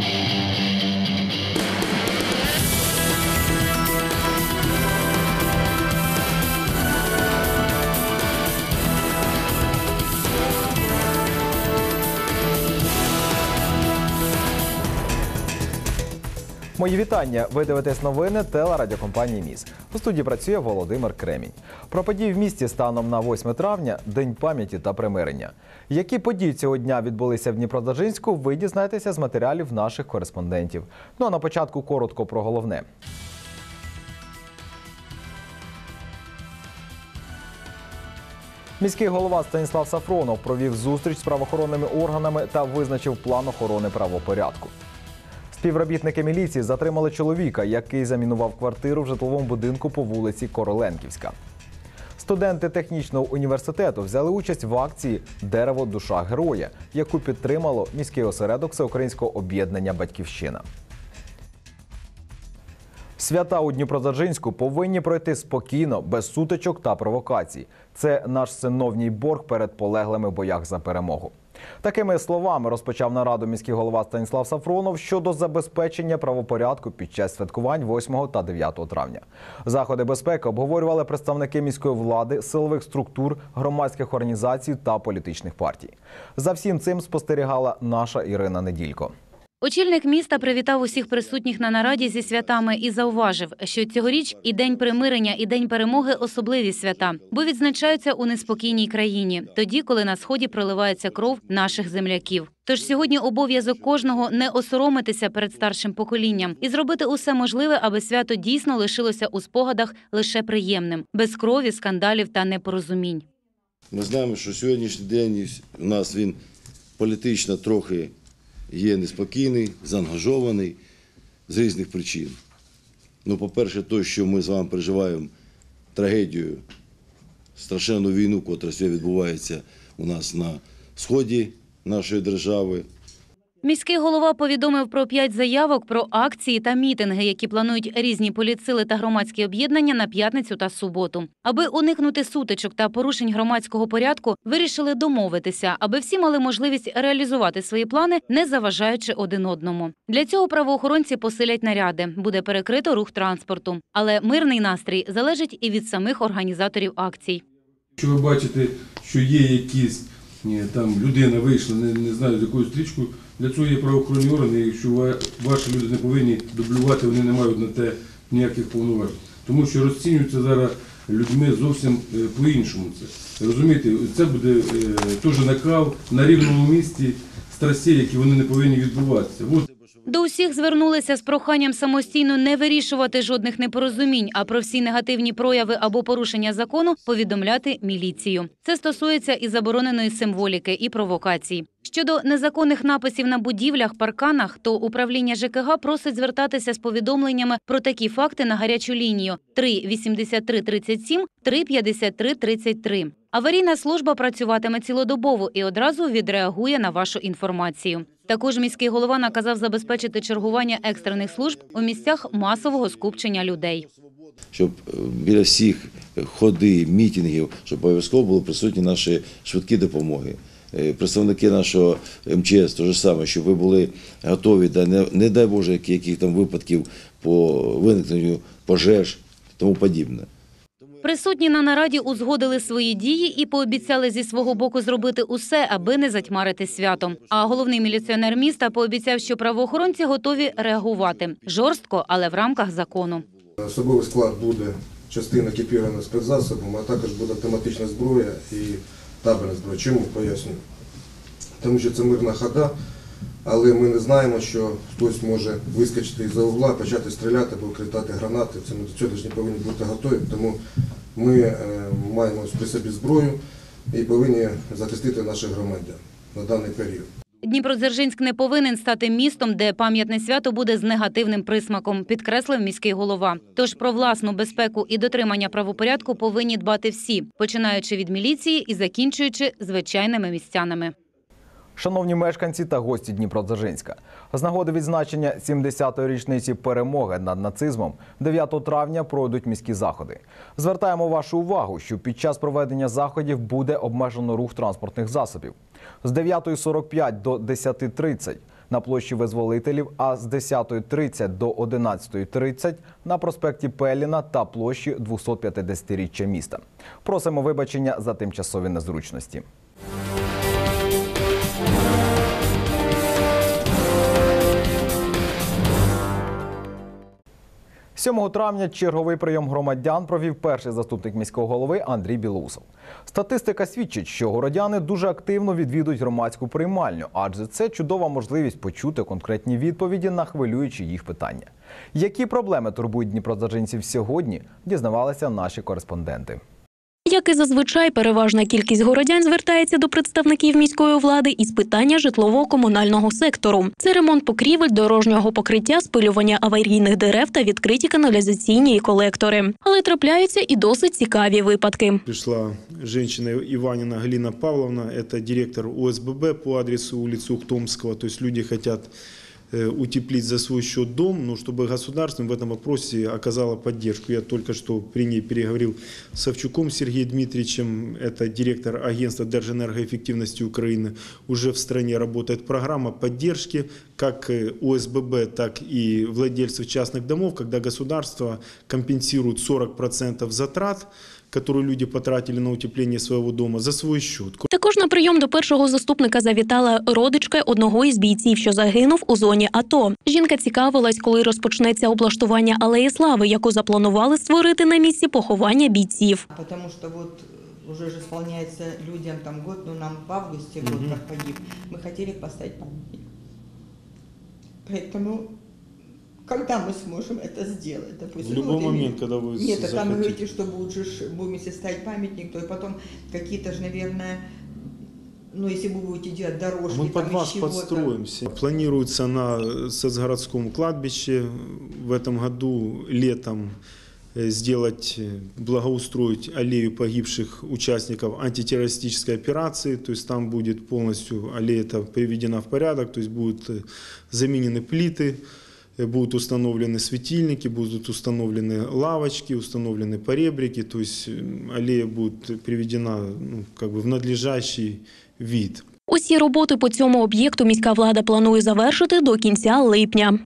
Thank you. Мої вітання. Ви дивитесь новини телерадіокомпанії Міс. У студії працює Володимир Кремінь. Про події в місті станом на 8 травня День пам'яті та примирення. Які події цього дня відбулися в Дніпродзержинську, ви дізнаєтеся з матеріалів наших кореспондентів. Ну а на початку коротко про головне. Міський голова Станіслав Сафронов провів зустріч з правоохоронними органами та визначив план охорони правопорядку. Співробітники міліції затримали чоловіка, який замінував квартиру в житловому будинку по вулиці Короленківська. Студенти технічного університету взяли участь в акції Дерево душа героя, яку підтримало міський осередок Всеукраїнського об'єднання Батьківщина. Свята у Дніпродзержинську повинні пройти спокійно, без сутичок та провокацій. Це наш синовній борг перед полеглими в боях за перемогу. Такими словами розпочав нараду міський голова Станіслав Сафронов щодо забезпечення правопорядку під час святкувань 8 та 9 травня. Заходи безпеки обговорювали представники міської влади, силових структур, громадських організацій та політичних партій. За всім цим спостерігала наша Ірина Неділько. Очільник міста привітав усіх присутніх на нараді зі святами і зауважив, що цьогоріч і день примирення, і день перемоги особливі свята, бо відзначаються у неспокійній країні, тоді, коли на сході проливається кров наших земляків. Тож сьогодні обов'язок кожного не осоромитися перед старшим поколінням і зробити усе можливе, аби свято дійсно лишилося у спогадах лише приємним, без крові, скандалів та непорозумінь. Ми знаємо, що сьогоднішній день у нас він політично трохи є неспокійний, заангажований з різних причин. Ну, по-перше, то, що ми з вами переживаємо трагедію, страшенну війну, котра сьогодні відбувається у нас на сході нашої держави. Міський голова повідомив про п'ять заявок про акції та мітинги, які планують різні політсили та громадські об'єднання на п'ятницю та суботу. Аби уникнути сутичок та порушень громадського порядку, вирішили домовитися, аби всі мали можливість реалізувати свої плани, не заважаючи один одному. Для цього правоохоронці посилять наряди, буде перекрито рух транспорту. Але мирний настрій залежить і від самих організаторів акцій. Якщо ви бачите, що є якісь там людина вийшла, не, не знаю з якою стрічкою, для цього є правоохоронні органи. Якщо ваші люди не повинні дублювати, вони не мають на те ніяких повноважень. Тому що розцінюється зараз людьми зовсім е, по-іншому це. Розумієте, це буде е, теж накал на рівному місці страстей, які вони не повинні відбуватися. До усіх звернулися з проханням самостійно не вирішувати жодних непорозумінь, а про всі негативні прояви або порушення закону повідомляти міліцію. Це стосується і забороненої символіки, і провокацій. Щодо незаконних написів на будівлях, парканах, то управління ЖКГ просить звертатися з повідомленнями про такі факти на гарячу лінію 3 83 37 3 53 33. Аварійна служба працюватиме цілодобово і одразу відреагує на вашу інформацію. Також міський голова наказав забезпечити чергування екстрених служб у місцях масового скупчення людей. щоб е, біля всіх ходи, мітингів, щоб обов'язково були присутні наші швидкі допомоги. Е, Представники нашого МЧС те ж саме, щоб ви були готові, да не, не дай Боже, яких там випадків по виникненню пожеж тому подібне. Присутні на нараді узгодили свої дії і пообіцяли зі свого боку зробити усе, аби не затьмарити свято. А головний міліціонер міста пообіцяв, що правоохоронці готові реагувати жорстко, але в рамках закону. Особовий склад буде частина екіпірована спецзасобом, а також буде автоматична зброя і табельна зброя. Чому поясню? Тому що це мирна хода, але ми не знаємо, що хтось може вискочити із-за угла, почати стріляти або критати гранати. Це ми до цього ж не повинні бути готові. Тому ми е, маємо при собі зброю і повинні захистити наших громадян на даний період. Дніпродзержинськ не повинен стати містом, де пам'ятне свято буде з негативним присмаком, підкреслив міський голова. Тож про власну безпеку і дотримання правопорядку повинні дбати всі, починаючи від міліції і закінчуючи звичайними містянами. Шановні мешканці та гості Дніпродзержинська, з нагоди відзначення 70-ї річниці перемоги над нацизмом 9 травня пройдуть міські заходи. Звертаємо вашу увагу, що під час проведення заходів буде обмежено рух транспортних засобів. З 9.45 до 10.30 на площі Визволителів, а з 10.30 до 11.30 на проспекті Пеліна та площі 250-річчя міста. Просимо вибачення за тимчасові незручності. 7 травня черговий прийом громадян провів перший заступник міського голови Андрій Білоусов. Статистика свідчить, що городяни дуже активно відвідують громадську приймальню, адже це чудова можливість почути конкретні відповіді на хвилюючі їх питання. Які проблеми турбують дніпродзажинців сьогодні, дізнавалися наші кореспонденти. Як і зазвичай, переважна кількість городян звертається до представників міської влади із питання житлово-комунального сектору. Це ремонт покрівель, дорожнього покриття, спилювання аварійних дерев та відкриті каналізаційні колектори. Але трапляються і досить цікаві випадки. Пришла женщина Иванина Галина Павловна, это директор ОСББ по адресу улицы Ухтомского. То есть люди хотят э, утеплить за свой счет дом, но чтобы государство в этом вопросе оказало поддержку. Я только что при ней переговорил с Савчуком Сергеем Дмитриевичем, это директор агентства Держэнергоэффективности Украины. Уже в стране работает программа поддержки как э, ОСББ, так и владельцев частных домов, когда государство компенсирует 40% затрат, которые люди потратили на утепление своего дома, за свой счет. Також на прийом до першого заступника завітала родичка одного із бійців, що загинув у зоні АТО. Жінка цікавилась, коли розпочнеться облаштування алеї слави, яку запланували створити на місці поховання бійців. Потому что вот уже же исполняется людям там год, ну нам в августе год как погиб. Мы хотели поставить памятник. Поэтому когда мы сможем это сделать? Допустим, В ну, любой вот момент, именно- когда вы Нет, а там вы захотите. говорите, что будет же если ставить памятник, то и потом какие-то же, наверное, ну если вы будете делать дорожки, Мы под вас подстроимся. Планируется на Соцгородском кладбище в этом году летом э, сделать, э, благоустроить аллею погибших участников антитеррористической операции. То есть там будет полностью аллея эта приведена в порядок, то есть будут э, заменены плиты, будут установлены светильники, будут установлены лавочки, установлены поребрики, то есть э, аллея будет приведена ну, как бы в надлежащий вид. Усі роботи по цьому об'єкту міська влада планує завершити до кінця липня.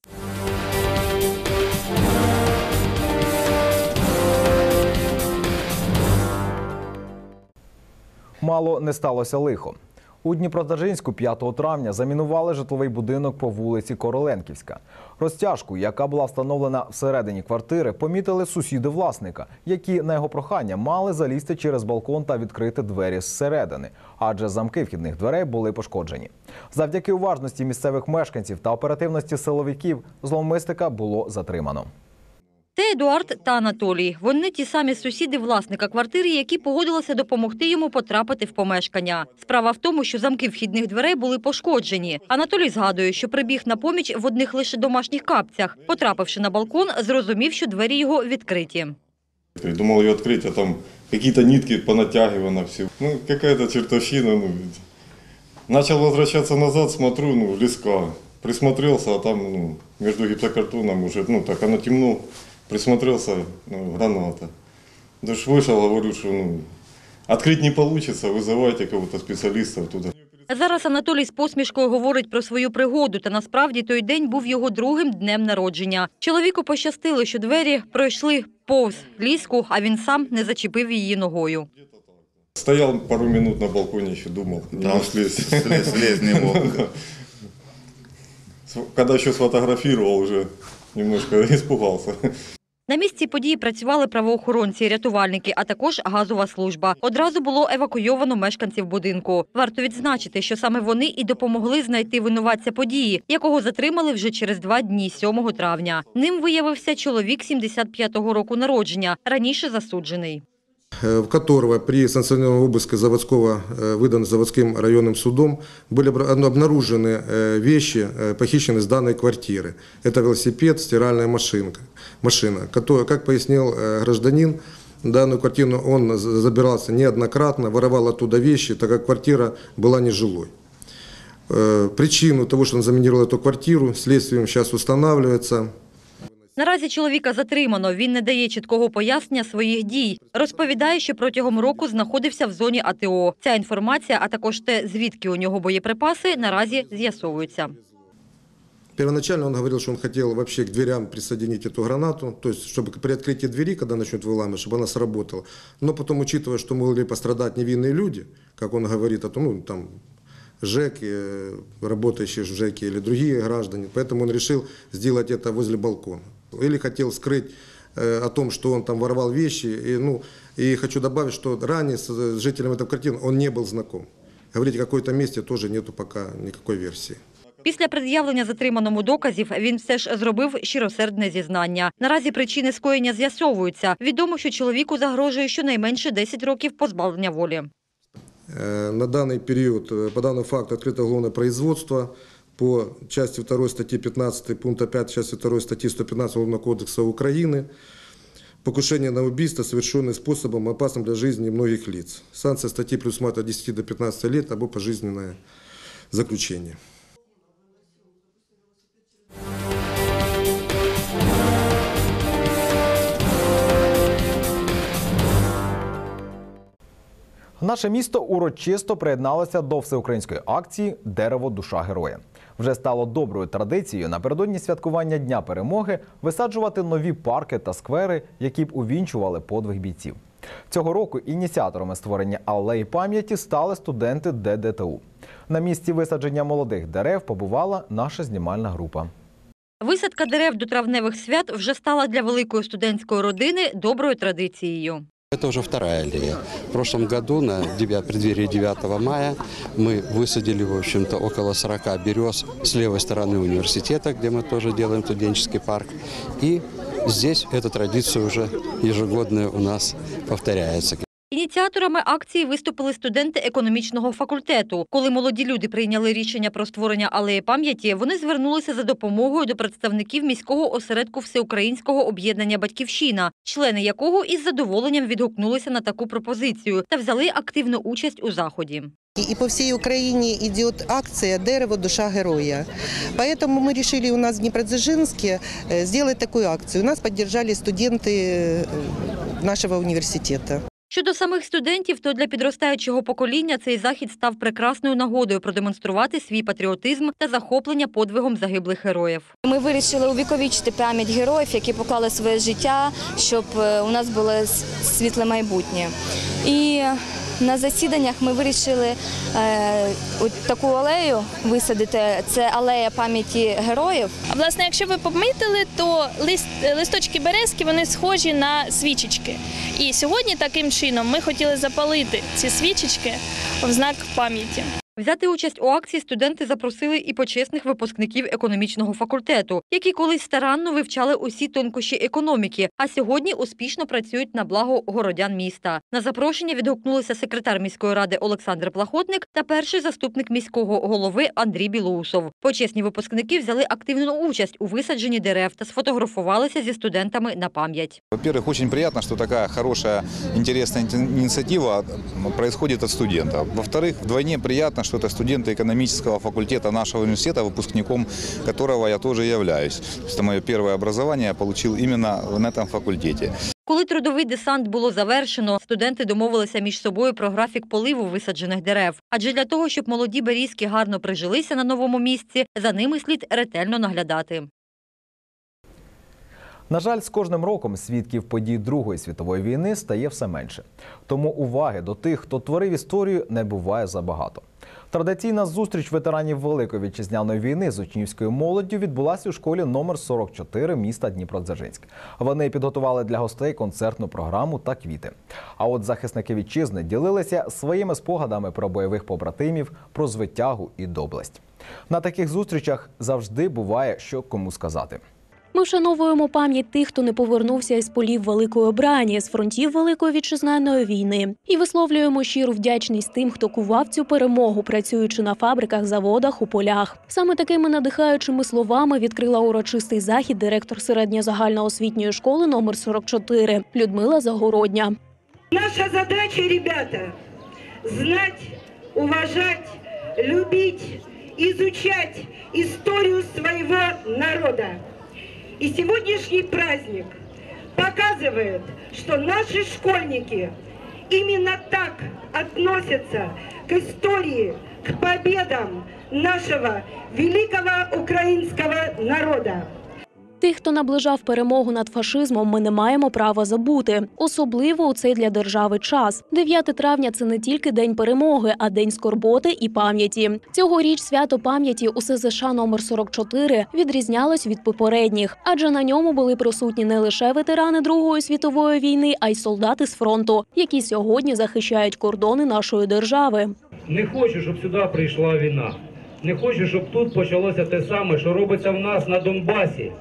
Мало не сталося лихо. У Дніпродзержинську 5 травня замінували житловий будинок по вулиці Короленківська. Розтяжку, яка була встановлена всередині квартири, помітили сусіди власника, які на його прохання мали залізти через балкон та відкрити двері зсередини, адже замки вхідних дверей були пошкоджені. Завдяки уважності місцевих мешканців та оперативності силовиків зловмисника було затримано. Це Едуард та Анатолій. Вони ті самі сусіди власника квартири, які погодилися допомогти йому потрапити в помешкання. Справа в тому, що замки вхідних дверей були пошкоджені. Анатолій згадує, що прибіг на поміч в одних лише домашніх капцях. Потрапивши на балкон, зрозумів, що двері його відкриті. Думал ее открыть, а там какие-то нитки понатягивано все. Ну, какая-то чертовщина. Ну. Начал возвращаться назад, смотрю, ну, леска. Присмотрелся, а там, ну, между гипсокартоном уже, ну, так оно темно Присмотрелся, ну, граната. Даже вышел, говорю, что, ну, открыть не получится, вызывайте кого-то специалиста туда. Зараз Анатолій з посмішкою говорить про свою пригоду, та насправді той день був його другим днем народження. Чоловіку пощастило, що двері пройшли повз ліску, а він сам не зачепив її ногою. Стоял пару минут на балконе еще думал, не Там слезть. слез- слез не мог. С- Когда еще сфотографировал, уже немножко испугался. На місці події працювали правоохоронці, рятувальники, а також газова служба. Одразу було евакуйовано мешканців будинку. Варто відзначити, що саме вони і допомогли знайти винуватця події, якого затримали вже через два дні, 7 травня. Ним виявився чоловік 75-го року народження, раніше засуджений. Э, в которого при санкционированном обыске заводского, э, выдан заводским районным судом, были обнаружены э, вещи, похищенные с данной квартиры. Это велосипед, стиральная машинка, машина, которая, как пояснил гражданин, данную квартиру он забирался неоднократно, воровал оттуда вещи, так как квартира была нежилой. Причину того, что он заминировал эту квартиру, следствием сейчас устанавливается. Наразі чоловіка затримано. Він не дає чіткого пояснення своїх дій. Розповідає, що протягом року знаходився в зоні АТО. Ця інформація, а також те, звідки у нього боєприпаси, наразі з'ясовуються. Первоначально он говорил, что он хотел вообще к дверям присоединить эту гранату, то есть чтобы при открытии двери, когда начнет выламывать, чтобы она сработала. Но потом, учитывая, что могли пострадать невинные люди, как он говорит, о том, ну, там, ЖЭК, э, работающие в ЖЭКе или другие граждане, поэтому он решил сделать это возле балкона. Или хотел скрыть э, о том, что он там воровал вещи. И, ну, и хочу добавить, что ранее с с жителем этой квартиры он не был знаком. Говорить о какой-то месте тоже нету пока никакой версии. Після пред'явлення затриманому доказів він все ж зробив щиросердне зізнання. Наразі причини скоєння з'ясовуються. Відомо, що чоловіку загрожує щонайменше 10 років позбавлення волі. Э, На данный период, э, по данному факту, открыто уголовное производство по части 2 статьи 15 пункта 5 части 2 статьи 115 Уголовного кодекса Украины. Покушение на убийство, совершенное способом, опасным для жизни многих лиц. Санкция статьи предусматривает от 10 до 15 лет або пожизненное заключение. Наше місто урочисто приєдналося до всеукраїнської акції Дерево душа героя. Вже стало доброю традицією напередодні святкування Дня перемоги висаджувати нові парки та сквери, які б увінчували подвиг бійців. Цього року ініціаторами створення алеї пам'яті стали студенти ДДТУ. На місці висадження молодих дерев побувала наша знімальна група. Висадка дерев до травневих свят вже стала для великої студентської родини доброю традицією. Это уже вторая аллея. В прошлом году, на девя- преддверии 9 мая, мы высадили, в общем-то, около 40 берез с левой стороны университета, где мы тоже делаем студенческий парк. И здесь эта традиция уже ежегодная у нас повторяется. Ініціаторами акції виступили студенти економічного факультету. Коли молоді люди прийняли рішення про створення алеї пам'яті, вони звернулися за допомогою до представників міського осередку всеукраїнського об'єднання Батьківщина, члени якого із задоволенням відгукнулися на таку пропозицію та взяли активну участь у заході. И по всей Украине идет акция «Дерево. Душа героя». Поэтому мы решили у нас в Днепродзержинске э, сделать такую акцию. Нас поддержали студенты э, нашего университета. Щодо самих студентів, то для підростаючого покоління цей захід став прекрасною нагодою продемонструвати свій патріотизм та захоплення подвигом загиблих героїв. Ми вирішили увіковічити пам'ять героїв, які поклали своє життя, щоб е, у нас було світле майбутнє. І на засіданнях ми вирішили е, таку алею висадити. Це алея пам'яті героїв. Власне, якщо ви помітили, то лист, листочки березки вони схожі на свічечки. І сьогодні таким чином ми хотіли запалити ці свічечки в знак пам'яті. Взяти участь у акції студенти запросили і почесних випускників економічного факультету, які колись старанно вивчали усі тонкощі економіки, а сьогодні успішно працюють на благо городян міста. На запрошення відгукнулися секретар міської ради Олександр Плахотник та перший заступник міського голови Андрій Білоусов. Почесні випускники взяли активну участь у висадженні дерев та сфотографувалися зі студентами на пам'ять. Во-первых, приятно, что такая хорошая, интересная ини- инициатива происходит от студентов. Во-вторых, вдвойне приятно, что это студенты экономического факультета нашего университета, выпускником которого я тоже являюсь. То есть Это мое первое образование я получил именно на этом факультете. Коли трудовий десант було завершено, студенти домовилися між собою про графік поливу висаджених дерев. Адже для того, щоб молоді берізки гарно прижилися на новому місці, за ними слід ретельно наглядати. На жаль, з кожним роком свідків подій Другої світової війни стає все менше. Тому уваги до тих, хто творив історію, не буває забагато. Традиційна зустріч ветеранів Великої вітчизняної війни з учнівською молоддю відбулася у школі номер 44 міста Дніпродзержинськ. Вони підготували для гостей концертну програму та квіти. А от захисники вітчизни ділилися своїми спогадами про бойових побратимів, про звитягу і доблесть. На таких зустрічах завжди буває, що кому сказати. Ми вшановуємо пам'ять тих, хто не повернувся із полів Великої Брані, з фронтів Великої вітчизняної війни, і висловлюємо щиру вдячність тим, хто кував цю перемогу, працюючи на фабриках, заводах, у полях. Саме такими надихаючими словами відкрила урочистий захід директор середньозагальноосвітньої школи номер 44 Людмила Загородня. Наша задача, ребята, знать, уважать, любить, изучать историю своего народа. И сегодняшний праздник показывает, что наши школьники именно так относятся к истории, к победам нашего великого украинского народа. Тих, хто наближав перемогу над фашизмом, ми не маємо права забути, особливо у цей для держави час. 9 травня це не тільки день перемоги, а день скорботи і пам'яті. Цьогоріч свято пам'яті у СЗШ номер 44 відрізнялось від попередніх, адже на ньому були присутні не лише ветерани Другої світової війни, а й солдати з фронту, які сьогодні захищають кордони нашої держави. Не хочу, щоб сюди прийшла війна. Не хочу, щоб тут почалося те саме, що робиться в нас на Донбасі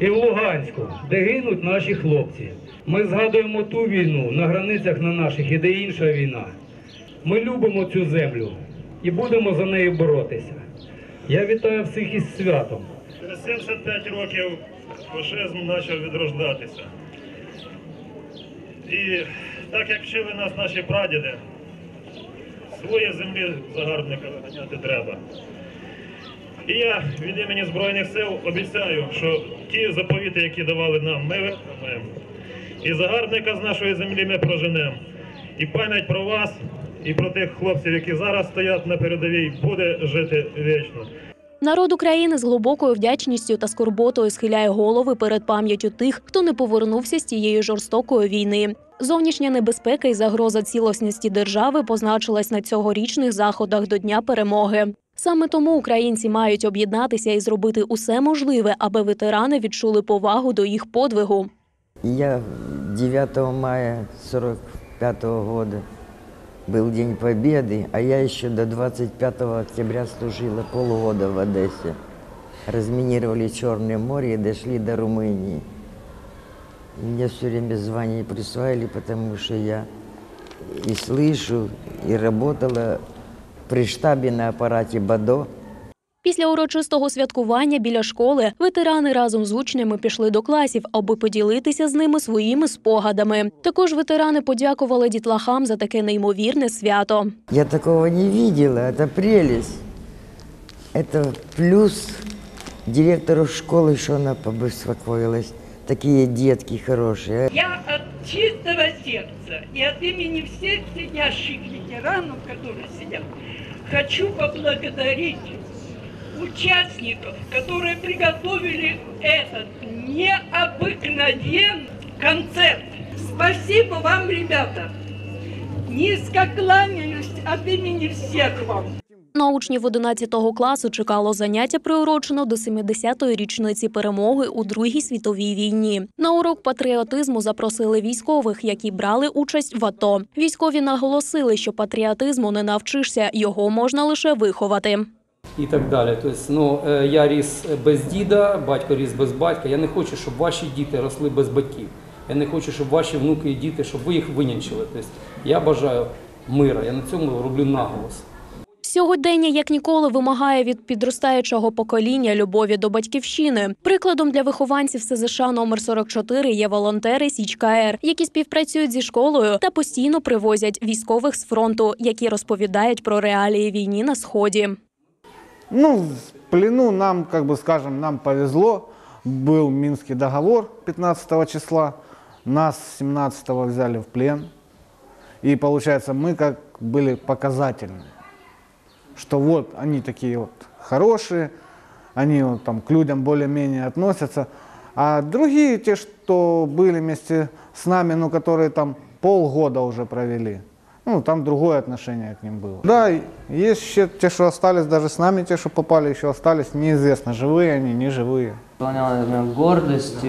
і в Луганську, де гинуть наші хлопці. Ми згадуємо ту війну на границях на наших, іде інша війна. Ми любимо цю землю і будемо за нею боротися. Я вітаю всіх із святом. Через 75 років фашизм почав відрождатися. І так як вчили нас наші прадіди, свої землі загарбника виганяти треба. І я від імені Збройних сил обіцяю, що ті заповіти, які давали нам, ми виконаємо. І загарбника з нашої землі ми проженемо. І пам'ять про вас і про тих хлопців, які зараз стоять на передовій, буде жити вічно. Народ України з глибокою вдячністю та скорботою схиляє голови перед пам'яттю тих, хто не повернувся з тієї жорстокої війни. Зовнішня небезпека і загроза цілісності держави позначилась на цьогорічних заходах до Дня перемоги. Саме тому українці мають об'єднатися і зробити усе можливе, аби ветерани відчули повагу до їх подвигу. Я 9 мая 45 года был День Победы, а я еще до 25 октября служила полгода в Одессе. Разминировали Черное море и дошли до Румынии. И Мне все время звания присваивали, потому что я и слышу, и работала при штабе на аппарате БАДО. Після урочистого святкування біля школи ветерани разом з учнями пішли до класів, аби поділитися з ними своїми спогадами. Також ветерани подякували дітлахам за таке неймовірне свято. Я такого не видела, это прелесть. Это плюс директору школы, что она побеспокоилась. Такие детки хорошие. Я от чистого сердца и от имени всех сидящих ветеранов, которые сидят, хочу поблагодарить участников, которые приготовили этот необыкновенный концерт. Спасибо вам, ребята. Низко кланяюсь от имени всех вам. На учнів 11 класу чекало заняття, приурочено до 70-ї річниці перемоги у Другій світовій війні. На урок патріотизму запросили військових, які брали участь в АТО. Військові наголосили, що патріотизму не навчишся, його можна лише виховати. і так далі. Тобто, ну, е, я ріс без діда, батько ріс без батька. Я не хочу, щоб ваші діти росли без батьків. Я не хочу, щоб ваші внуки і діти, щоб ви їх винянчили. Тобто, я бажаю мира. Я на цьому роблю наголос. Сьогодення, як ніколи, вимагає від підростаючого покоління любові до батьківщини. Прикладом для вихованців СЗШ номер 44 є волонтери Січка-Р, які співпрацюють зі школою та постійно привозять військових з фронту, які розповідають про реалії війни на сході. Ну, в плену нам, как бы скажем, нам повезло. Был Минский договор 15 числа. Нас 17 взяли в плен. И получается, мы как были показательны. Что вот они такие вот хорошие, они вот там к людям более-менее относятся. А другие, те, что были вместе с нами, ну, которые там полгода уже провели, ну, там другое отношение к ним было. Да, есть еще те, что остались даже с нами, те, что попали, еще остались, неизвестно, живые они, не живые. Выполняла, наверное, гордость,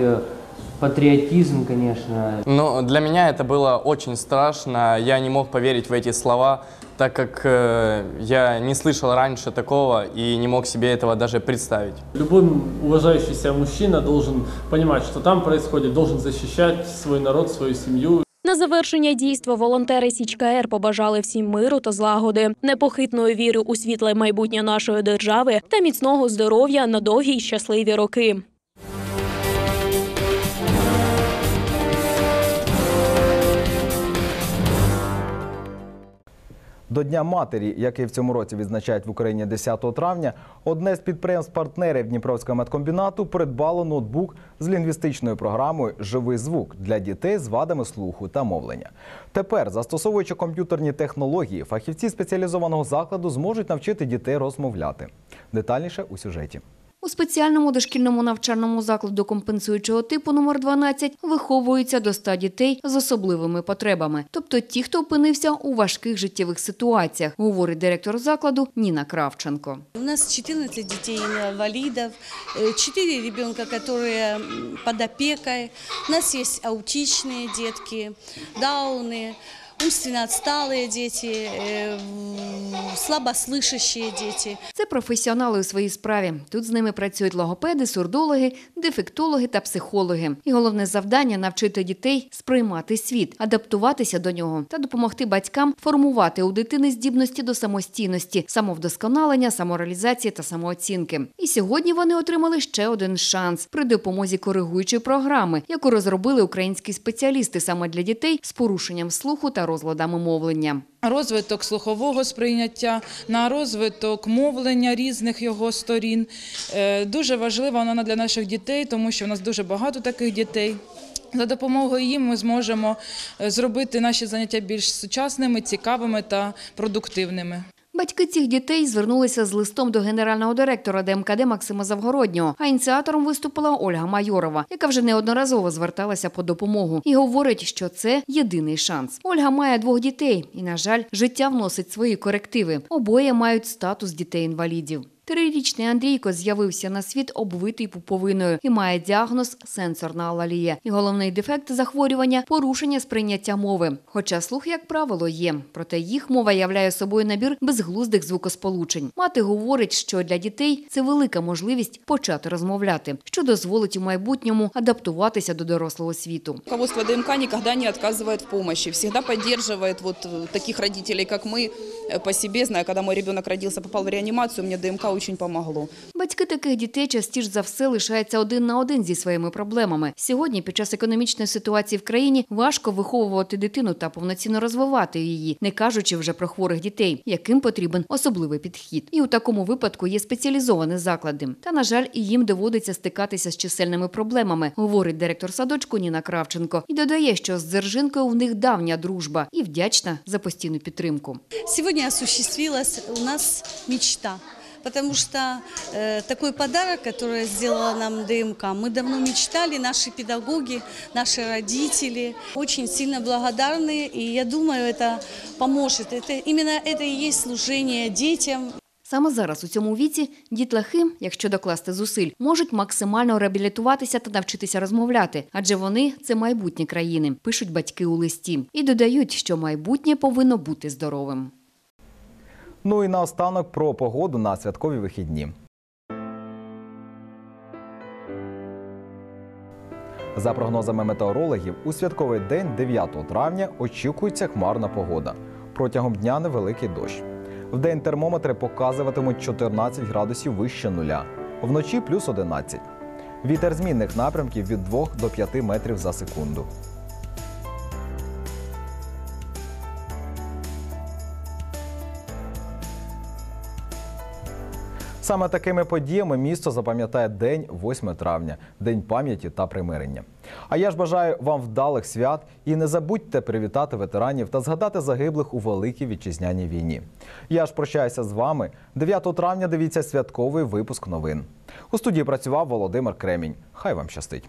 патриотизм, конечно. Но для меня это было очень страшно. Я не мог поверить в эти слова, так как э, я не слышал раньше такого и не мог себе этого даже представить. Любой уважающий себя мужчина должен понимать, что там происходит, должен защищать свой народ, свою семью. На завершення дійства волонтери Січка-Р побажали всім миру та злагоди, непохитної віри у світле майбутнє нашої держави та міцного здоров'я на довгі й щасливі роки. До Дня матері, який в цьому році відзначають в Україні 10 травня, одне з підприємств-партнерів Дніпровського медкомбінату придбало ноутбук з лінгвістичною програмою Живий звук для дітей з вадами слуху та мовлення. Тепер, застосовуючи комп'ютерні технології, фахівці спеціалізованого закладу зможуть навчити дітей розмовляти. Детальніше у сюжеті. У спеціальному дошкільному навчальному закладу компенсуючого типу номер 12 виховуються до 100 дітей з особливими потребами, тобто ті, хто опинився у важких життєвих ситуаціях, говорить директор закладу Ніна Кравченко. У нас 14 детей-инвалидов, 4 ребенка, которые м, под опекой. У нас есть аутичные детки, дауны, умственно отсталые дети, э, в- слабослышащие дети. Це професіонали у своїй справі. Тут з ними працюють логопеди, сурдологи, дефектологи та психологи. І головне завдання навчити дітей сприймати світ, адаптуватися до нього та допомогти батькам формувати у дитини здібності до самостійності, самовдосконалення, самореалізації та самооцінки. І сьогодні вони отримали ще один шанс при допомозі коригуючої програми, яку розробили українські спеціалісти саме для дітей з порушенням слуху та розладами мовлення. розвиток слухового сприйняття, на розвиток мовлення різних його сторін. Е, Дуже важлива вона для наших дітей, тому що в нас дуже багато таких дітей. За допомогою їм ми зможемо е, зробити наші заняття більш сучасними, цікавими та продуктивними. Батьки цих дітей звернулися з листом до генерального директора ДМКД Максима Завгороднього. А ініціатором виступила Ольга Майорова, яка вже неодноразово зверталася по допомогу і говорить, що це єдиний шанс. Ольга має двох дітей, і, на жаль, життя вносить свої корективи. Обоє мають статус дітей-інвалідів. Трирічний Андрійко з'явився на світ обвитий пуповиною і має діагноз сенсорна алалія. І головний дефект захворювання порушення сприйняття мови. Хоча слух, як правило, є. Проте їх мова являє собою набір безглуздих звукосполучень. Мати говорить, що для дітей це велика можливість почати розмовляти, що дозволить у майбутньому адаптуватися до дорослого світу. Руководство ДМК никогда не отказывает в помощи, всегда поддерживает вот э, таких родителей, как мы, э, по себе, знаю, когда мой ребенок родился, попал в реанимацию, мне ДМК очень помогло. Батьки таких дітей частіше за все лишаються один на один зі своїми проблемами. Сьогодні, під час економічної ситуації в країні, важко виховувати дитину та повноцінно розвивати її, не кажучи вже про хворих дітей, яким потрібен особливий підхід. І у такому випадку є спеціалізовані заклади. Та на жаль, і їм доводиться стикатися з чисельними проблемами, говорить директор садочку Ніна Кравченко, і додає, що з Дзержинкою в них давня дружба і вдячна за постійну підтримку. Сегодня осуществилась у нас мечта Потому что э, такой подарок, который сделала нам ДМК, мы давно мечтали, наши педагоги, наши родители очень сильно благодарны, и я думаю, это поможет. Это, именно это и есть служение детям, Саме зараз у цьому віці дітлахи, якщо докласти зусиль, можуть максимально реабілітуватися та навчитися розмовляти, адже вони це майбутнє країни, пишуть батьки у листі, і додають, що майбутнє повинно бути здоровим. Ну і наостанок про погоду на святкові вихідні. За прогнозами метеорологів, у святковий день 9 травня очікується хмарна погода. Протягом дня невеликий дощ. Вдень термометри показуватимуть 14 градусів вище нуля, вночі плюс 11. Вітер змінних напрямків від 2 до 5 метрів за секунду. Саме такими подіями місто запам'ятає день 8 травня, день пам'яті та примирення. А я ж бажаю вам вдалих свят і не забудьте привітати ветеранів та згадати загиблих у великій вітчизняній війні. Я ж прощаюся з вами. 9 травня дивіться святковий випуск новин. У студії працював Володимир Кремінь. Хай вам щастить.